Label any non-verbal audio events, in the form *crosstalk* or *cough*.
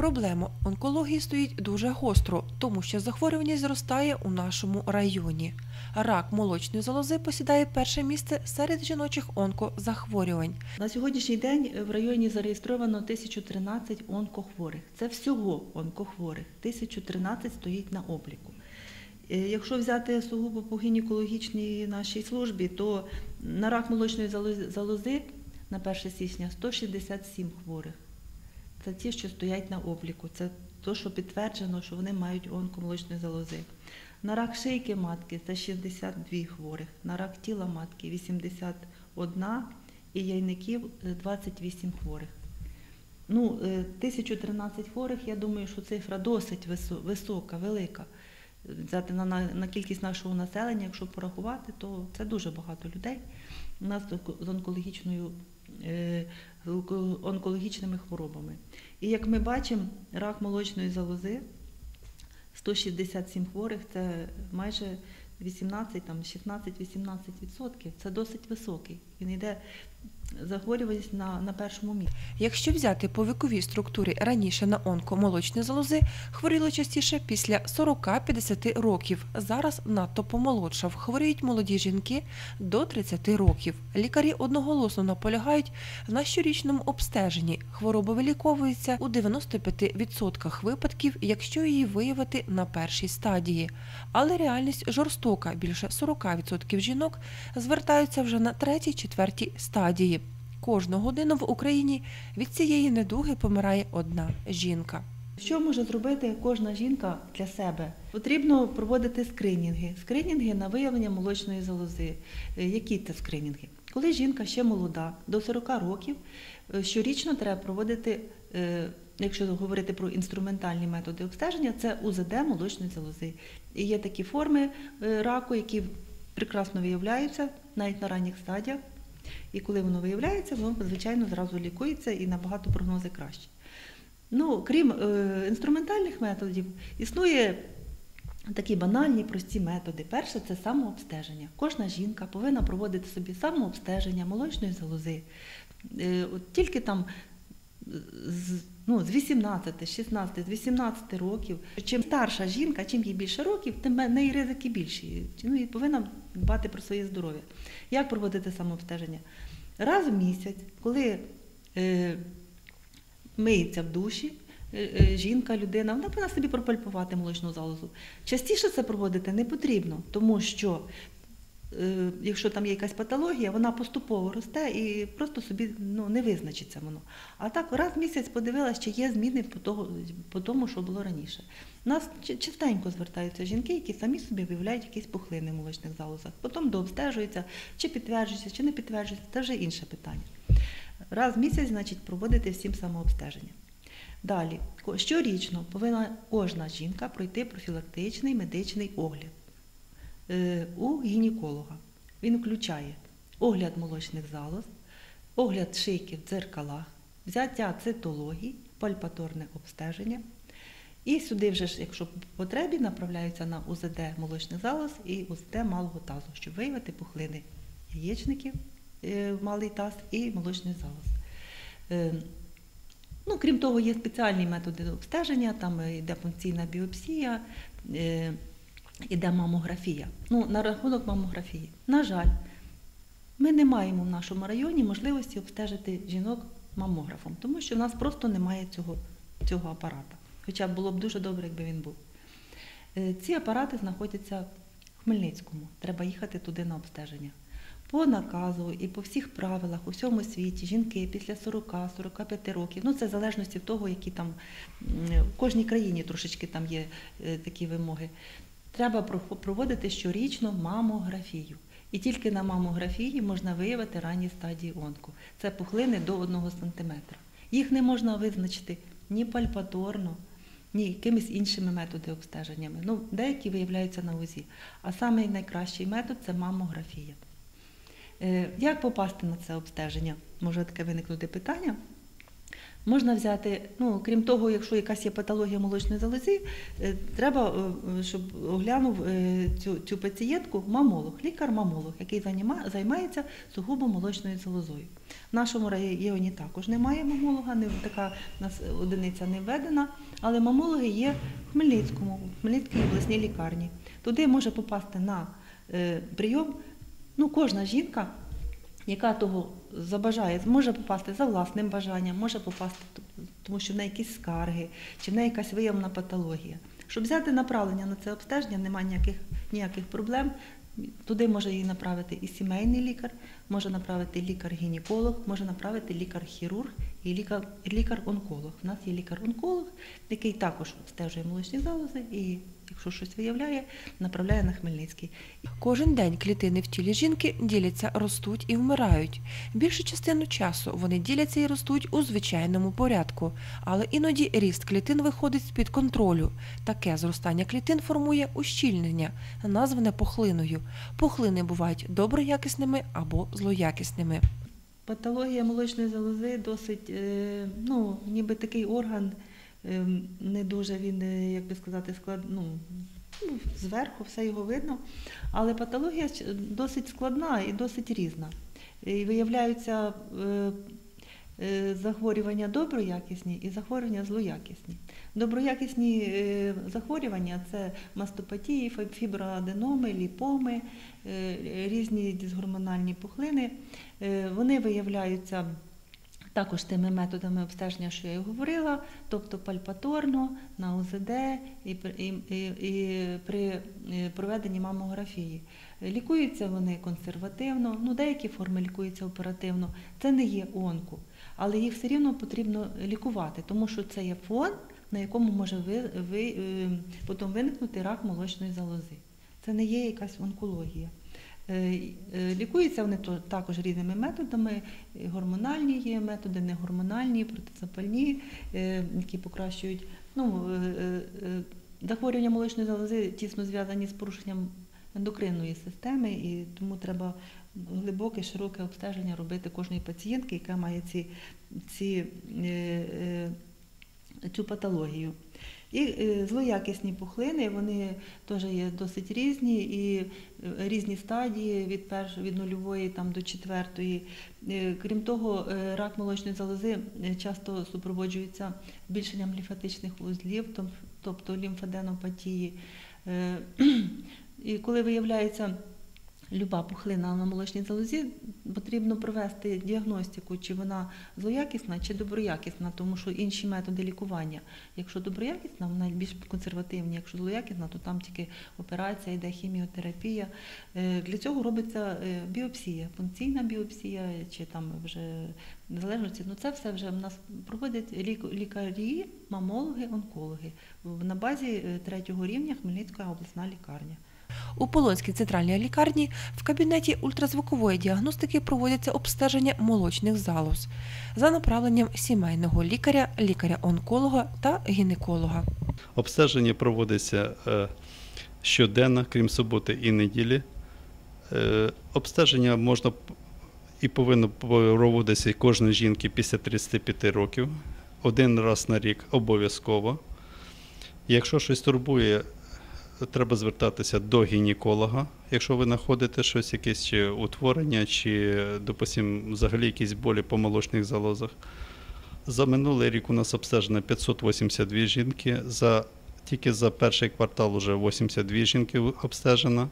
Проблема онкології стоїть дуже гостро, тому що захворюваність зростає у нашому районі. Рак молочної залози посідає перше місце серед жіночих онкозахворювань. На сьогоднішній день в районі зареєстровано 1013 онкохворих. Це всього онкохворих. 1013 стоїть на обліку. Е, Якщо взяти сугубо по гінекологічній нашій службі, то на рак молочної залози на 1 січня 167 хворих. Це ті, що стоять на обліку. Це то, що підтверджено, що вони мають онкомолочної залози. На рак шийки матки це 62 хворих, на рак тіла матки 81 і яйників е, 28 хворих. Ну, е, 1013 хворих, я думаю, що цифра досить висока, велика. Взяти на, на, на кількість нашого населення, якщо порахувати, то це дуже багато людей у нас з онкологічною, е, онкологічними хворобами. І як ми бачимо, рак молочної залози 167 хворих це майже 18, там 16-18%. Це досить високий. Він йде захворюваність на, на першому місці. Якщо взяти по віковій структурі раніше на онкомолочні залози, хворіли частіше після 40-50 років. Зараз надто помолодшав. Хворіють молоді жінки до 30 років. Лікарі одноголосно наполягають на щорічному обстеженні. Хвороба виліковується у 95% випадків, якщо її виявити на першій стадії. Але реальність жорстока. Більше 40% жінок звертаються вже на третій-четвертій стадії. Кожну годину в Україні від цієї недуги помирає одна жінка. Що може зробити кожна жінка для себе? Потрібно проводити скринінги. Скринінги на виявлення молочної залози. Е, Які це скринінги? Коли жінка ще молода, до 40 років, е, щорічно треба проводити, е, якщо говорити про інструментальні методи обстеження, це УЗД молочної залози. І є такі форми раку, які прекрасно виявляються навіть на ранніх стадіях. І коли воно виявляється, воно звичайно зразу лікується і набагато прогнози кращі. Ну, крім е, інструментальних методів, існує такі банальні, прості методи. Перше це самообстеження. Кожна жінка повинна проводити собі самообстеження молочної залози. Е, от тільки там з, ну, з 18, 16, з 18 років. Чим старша жінка, чим їй більше років, тим неї ризики більші. Ну, і повинна дбати про своє здоров'я. Як проводити самообстеження? Раз в місяць, коли е, миється в душі, е, е, жінка, людина, вона повинна собі пропальпувати молочну залозу. Частіше це проводити не потрібно, тому що якщо там є якась патологія, вона поступово росте і просто собі ну, не визначиться воно. А так раз в місяць подивилася, чи є зміни по, того, по тому, що було раніше. У нас частенько звертаються жінки, які самі собі виявляють якісь пухлини в молочних залозах. Потім дообстежуються, чи підтверджується, чи не підтверджується, це вже інше питання. Раз в місяць, значить, проводити всім самообстеження. Далі, щорічно повинна кожна жінка пройти профілактичний медичний огляд е, у гінеколога. Він включає огляд молочних залоз, огляд шийки в дзеркалах, взяття цитологій, пальпаторне обстеження. І сюди вже якщо потребі, направляються на УЗД молочних залоз і УЗД малого тазу, щоб виявити пухлини яєчників е, малий таз і молочний залоз. Е, Ну, крім того, є спеціальні методи обстеження, там е, йде функційна біопсія, е, іде мамографія. Ну, на рахунок мамографії. На жаль, ми не маємо в нашому районі можливості обстежити жінок мамографом, тому що в нас просто немає цього, цього апарата. Хоча було б дуже добре, якби він був. Е, Ці апарати знаходяться в Хмельницькому. Треба їхати туди на обстеження. По наказу і по всіх правилах у всьому світі жінки після 40-45 років, ну це в залежності від того, які там в кожній країні трошечки там є е, такі вимоги. Треба проводити щорічно мамографію. І тільки на мамографії можна виявити ранні стадії онку. Це пухлини до 1 см. Їх не можна визначити ні пальпаторно, ні якимись іншими методами обстеженнями. Ну, деякі виявляються на УЗІ. А самий найкращий метод це мамографія. Е, Як попасти на це обстеження? Може таке виникнути питання. Можна взяти, ну крім того, якщо якась є патологія молочної залози, е, треба, е, щоб оглянув е, цю, цю пацієнтку мамолог, лікар-мамолог, який займається сугубо молочною залозою. В нашому районі також немає мамолога, не така нас одиниця не введена, але мамологи є в Хмельницькому, в Хмельницькій обласній лікарні. Туди може попасти на прийом ну, кожна жінка, яка того забажає, може попасти за власним бажанням, може попасти, тому що в неї якісь скарги, чи в неї якась виявлена патологія. Щоб взяти направлення на це обстеження, немає ніяких, ніяких проблем. Туди може її направити і сімейний лікар, може направити лікар-гінеколог, може направити лікар-хірург і лікар- лікар-онколог. У нас є лікар-онколог, який також обстежує молочні залози і, якщо щось виявляє, направляє на Хмельницький. Кожен день клітини в тілі жінки діляться, ростуть і вмирають. Більшу частину часу вони діляться і ростуть у звичайному порядку, але іноді ріст клітин виходить з-під контролю. Таке зростання клітин формує ущільнення, назване пухлиною. Пухлини бувають доброякісними або злоякісними. Патологія молочної залози досить, е, ну, ніби такий орган, не дуже він, е, як би сказати, склад, ну, ну, зверху все його видно. Але патологія досить складна і досить різна. І виявляються е, е, захворювання доброякісні і захворювання злоякісні. Доброякісні захворювання це мастопатії, фі- фіброаденоми, ліпоми, різні дисгормональні пухлини. Вони виявляються також тими методами обстеження, що я і говорила, тобто пальпаторно, на УЗД і, і, і, при е, проведенні мамографії. Лікуються вони консервативно, ну деякі форми лікуються оперативно. Це не є онко, але їх все рівно потрібно лікувати, тому що це є фон, на якому може ви, ви, е, потім виникнути рак молочної залози. Це не є якась онкологія. Е, е, Лікуються вони також різними методами. Е, Гормональні є методи, негормональні, протизапальні, які покращують. Ну, захворювання молочної залози тісно зв'язані з порушенням ендокринної системи, і тому треба глибоке, широке обстеження робити кожної пацієнтки, яка має ці, ці, цю патологію. І е, злоякісні пухлини, вони теж є досить різні і е, різні стадії від першої від нульової там до четвертої. Е, Крім того, рак молочної залози часто супроводжується збільшенням лімфатичних вузлів, тобто лімфаденопатії. *clears throat* І коли виявляється люба пухлина на молочній залозі, потрібно провести діагностику, чи вона злоякісна чи доброякісна, тому що інші методи лікування. Якщо доброякісна, вона більш консервативні. Якщо злоякісна, то там тільки операція, йде хіміотерапія. Е, Для цього робиться е, біопсія, функційна біопсія, чи там вже в залежності. Ну це все вже в нас проводять лік- лікарі, мамологи, онкологи на базі е, третього рівня Хмельницька обласна лікарня. У Полонській центральній лікарні в кабінеті ультразвукової діагностики проводяться обстеження молочних залоз за направленням сімейного лікаря, лікаря-онколога та гінеколога. Обстеження проводиться е, щоденно, крім суботи і неділі. Е, Обстеження можна і повинно проводитися кожної жінки після 35 років, один раз на рік обов'язково. Якщо щось турбує, треба звертатися до гінеколога, якщо ви знаходите щось, якесь чи утворення, чи, допустимо, взагалі якісь болі по молочних залозах. За минулий рік у нас обстежено 582 жінки. За, тільки за перший квартал вже 82 жінки обстежено.